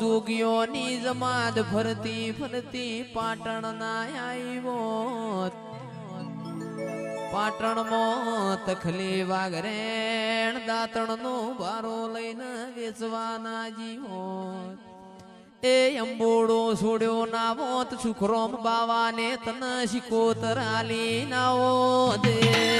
જોગીઓની જમાત ફરતી ફરતી પાટણ ના આવ્યો પાટણમાં તખલી વાઘરેણ દાંતણ નો બારો લઈને વેચવાના જીવો એ અંબોડો છોડ્યો નાવોત, સુખરોમ બાવાને તન શિકોતર આલી નાવો દે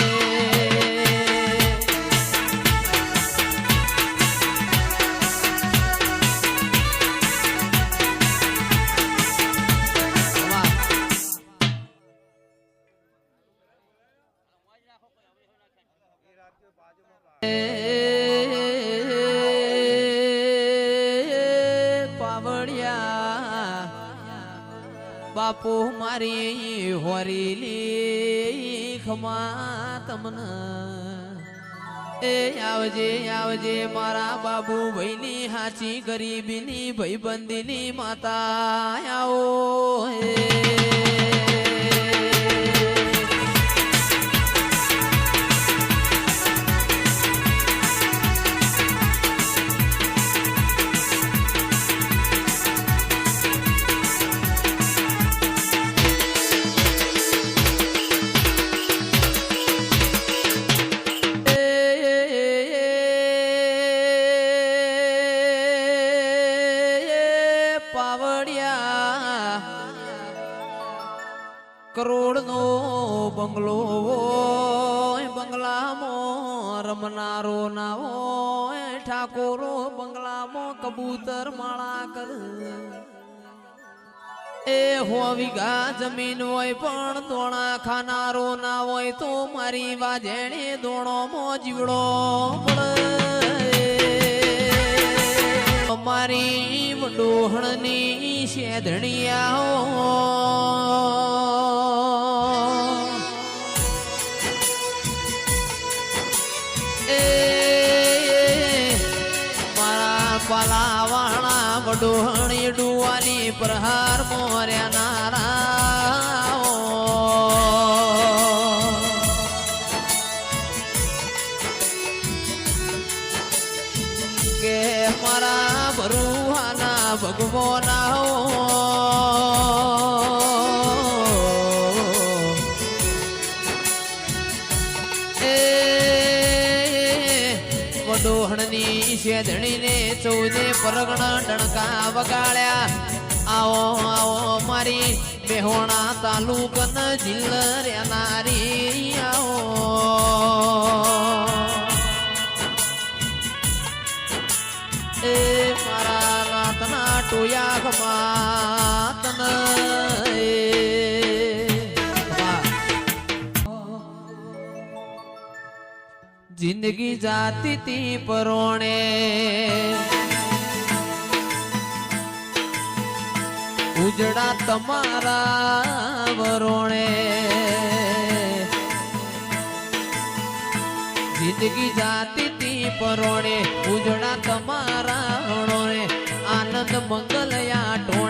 બાપુ મારી હોરીલી ખમા તમને. એ આવજે આવજે મારા બાબુ ભાઈની હાચી ગરીબીની ભાઈબંધીની માતા આવો હે. પાવડિયા કરોડ નો બંગલો હોય, બંગલામાં રમનારો ના હોય, ઠાકોરો બંગલામાં કબૂતર માળા કર. એ હો વીઘા જમીન હોય, પણ દોણા ખાનારો ના હોય, તો મારી વાજેણે દોણો મો જીવડો મળે મારી વડોહણની શેધણિયાઓ પ્રહાર મોર્યા નારા કે મારા ભરુહાના ભગવાના એ વડોહણની શેધણીને ચૌદે પરગણા ડણકા વગાડ્યા. આવો આવો, મારી બેહોણા તાલુકન જિલ્લ રેનારી આવો એ મારા રાતના ટોયા માતન. જિંદગી જાતી તી પરોણે ઉજડા તમારા વરોણે. જિંદગી જાતી તી પરોણે ઉજડા તમારા વરોણે આનંદ મંગલયા ટોણે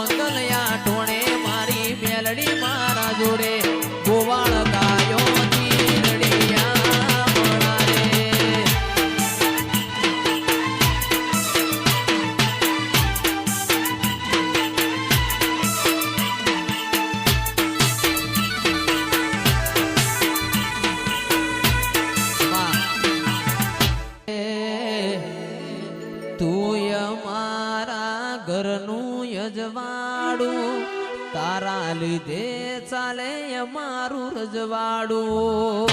આનંદ பாடுவோம்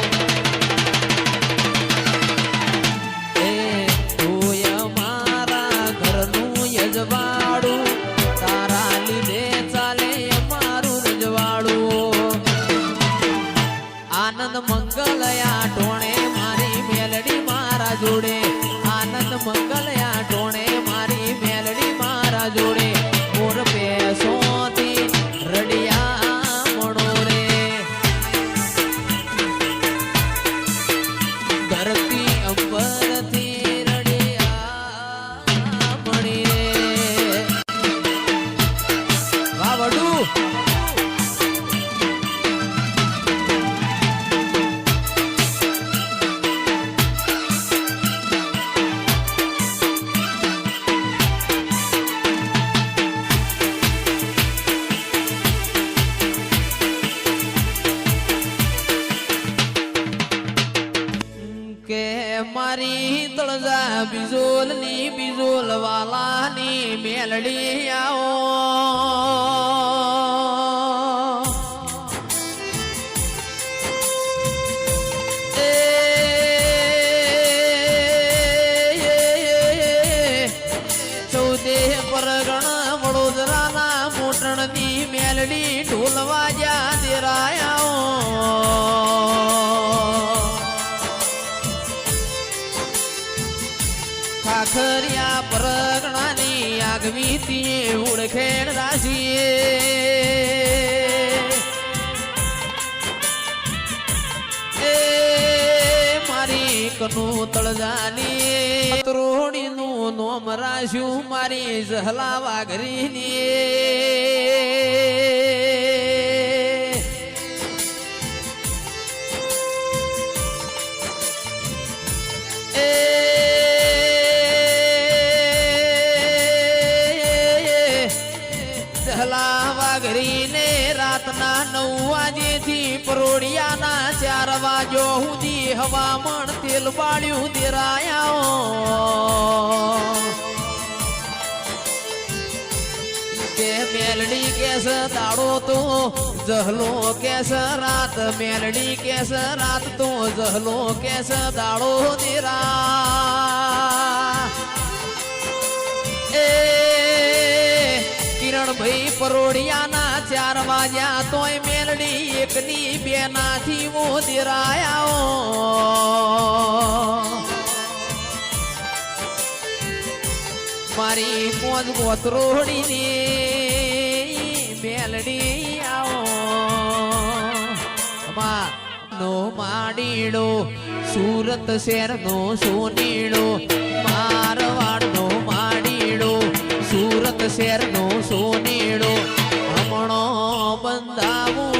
મોટણની મેલડી ઢોલવા જા દેરાયા. ખાખરિયા પરગણાની આગવી તીએ ઉડખેણ રાશીએ એ મારી કનું તળજાની ત્રોડીનું નોમ રાશ્યું મારી જહલા વાઘરીની. વાજેથી પરોડિયાના ચાર વાજો સુધી હવામણ તેલ બાળ્યું દેરાયા કે મેલડી કેસ દાડો તો જહલો કેસ રાત, મેલડી કેસ રાત તો જહલો કેસ દાડો દેરા કિરણભાઈ પરોડિયાના ચાર વાગ્યા તોય મેલડી એકની બે નાથી મોદિરાયા. મારી મોજ ગોતરોડીની મેલડી આવો. નો માડીડો, સુરત શેરનો સોનીડો, મારવાડ સુરત શહેરનો સોનીડો હમણો બંધાવું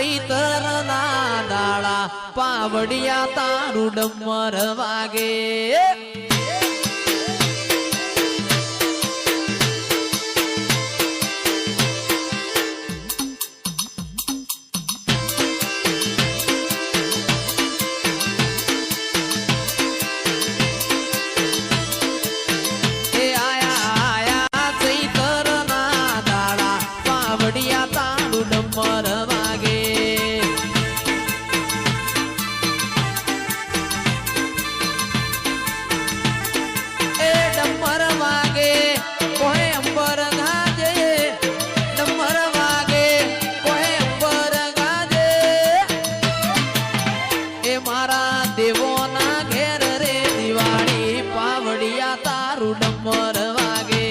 આયા ચૈતર દાડા પાવડિયા તારું ડમર વાગે. એ મારા દેવોના ઘેર રે દિવાળી પાવડિયા તારું ડમર વાગે.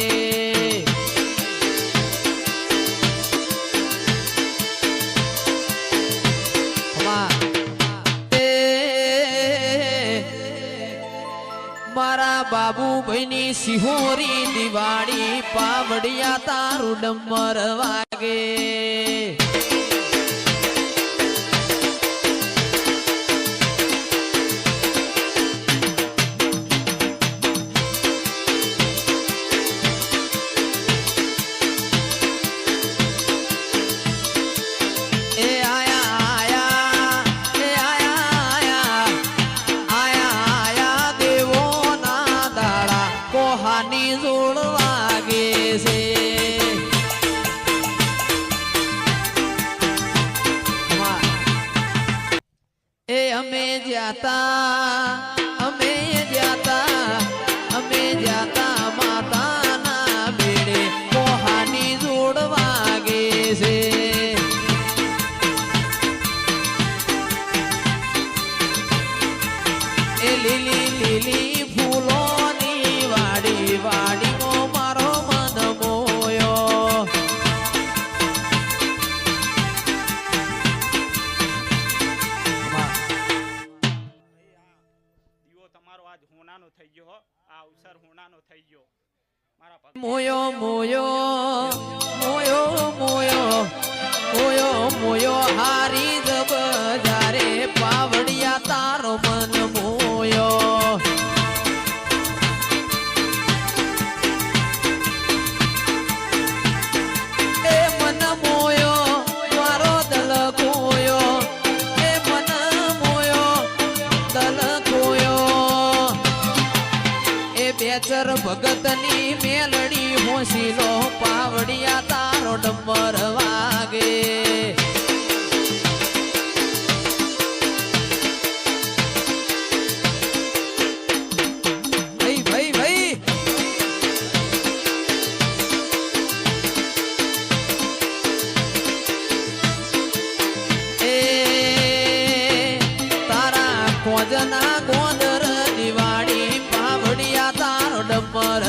મારા બાબુ ભાઈની સિહોરી દિવાળી પાવડિયા તારું ડમર વાગે. ata આ અવસર હુણાનો થઈ ગયો. મારા મોયો મોયો મોયો મોયો મોયો મોયો, હારી જબ જારે પાવડિયા તારો મન મોયો. કેસર ભગતની મેલડી હોસી લો પાવડિયા તારો ડમર વાગે. but